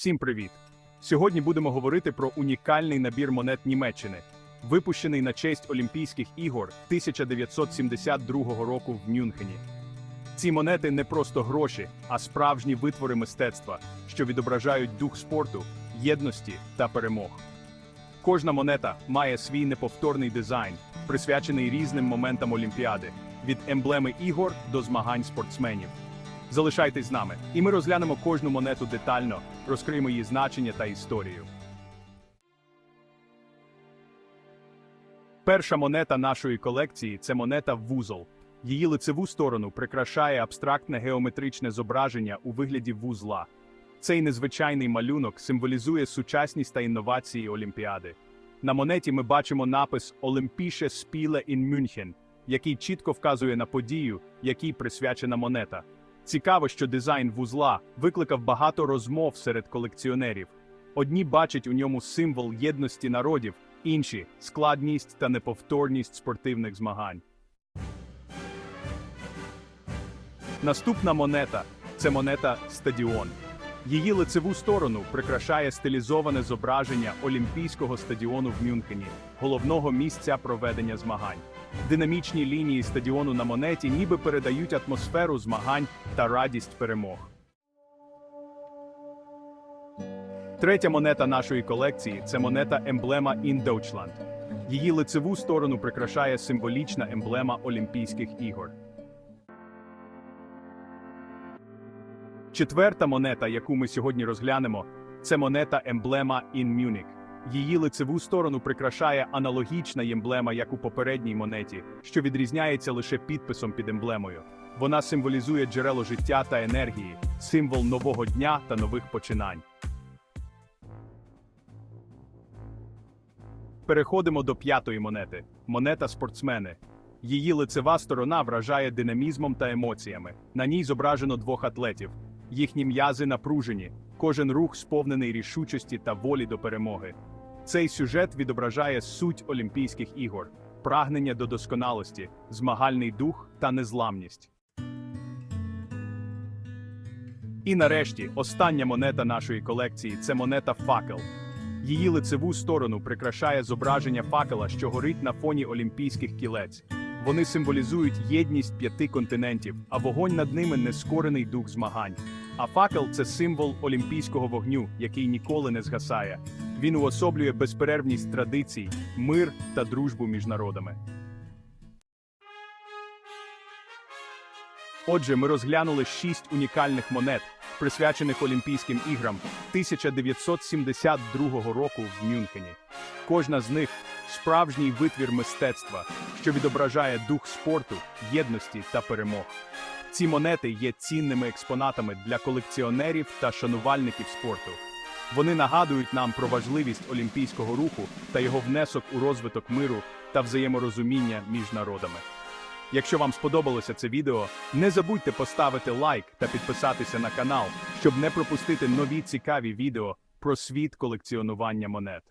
Всім привіт! Сьогодні будемо говорити про унікальний набір монет Німеччини, випущений на честь Олімпійських ігор 1972 року в Мюнхені. Ці монети не просто гроші, а справжні витвори мистецтва, що відображають дух спорту, єдності та перемог. Кожна монета має свій неповторний дизайн, присвячений різним моментам Олімпіади, від емблеми ігор до змагань спортсменів. Залишайтесь з нами, і ми розглянемо кожну монету детально, розкриємо її значення та історію. Перша монета нашої колекції це монета вузол. Її лицеву сторону прикрашає абстрактне геометричне зображення у вигляді вузла. Цей незвичайний малюнок символізує сучасність та інновації Олімпіади. На монеті ми бачимо напис Олімпіше Спіле ін Мюнхен, який чітко вказує на подію, якій присвячена монета. Цікаво, що дизайн вузла викликав багато розмов серед колекціонерів. Одні бачать у ньому символ єдності народів, інші складність та неповторність спортивних змагань. Наступна монета це монета Стадіон. Її лицеву сторону прикрашає стилізоване зображення Олімпійського стадіону в Мюнхені, головного місця проведення змагань. Динамічні лінії стадіону на монеті ніби передають атмосферу змагань та радість перемог. Третя монета нашої колекції це монета емблема In Deutschland. Її лицеву сторону прикрашає символічна емблема Олімпійських ігор. Четверта монета, яку ми сьогодні розглянемо, це монета емблема In Munich. Її лицеву сторону прикрашає аналогічна емблема, як у попередній монеті, що відрізняється лише підписом під емблемою. Вона символізує джерело життя та енергії, символ нового дня та нових починань. Переходимо до п'ятої монети монета спортсмени. Її лицева сторона вражає динамізмом та емоціями. На ній зображено двох атлетів. Їхні м'язи напружені, кожен рух сповнений рішучості та волі до перемоги. Цей сюжет відображає суть Олімпійських ігор, прагнення до досконалості, змагальний дух та незламність. І нарешті, остання монета нашої колекції це монета факел. Її лицеву сторону прикрашає зображення факела, що горить на фоні олімпійських кілець. Вони символізують єдність п'яти континентів, а вогонь над ними нескорений дух змагань. А факел це символ олімпійського вогню, який ніколи не згасає. Він уособлює безперервність традицій, мир та дружбу між народами. Отже, ми розглянули шість унікальних монет, присвячених Олімпійським іграм 1972 року в Мюнхені. Кожна з них справжній витвір мистецтва, що відображає дух спорту, єдності та перемог. Ці монети є цінними експонатами для колекціонерів та шанувальників спорту. Вони нагадують нам про важливість олімпійського руху та його внесок у розвиток миру та взаєморозуміння між народами. Якщо вам сподобалося це відео, не забудьте поставити лайк та підписатися на канал, щоб не пропустити нові цікаві відео про світ колекціонування монет.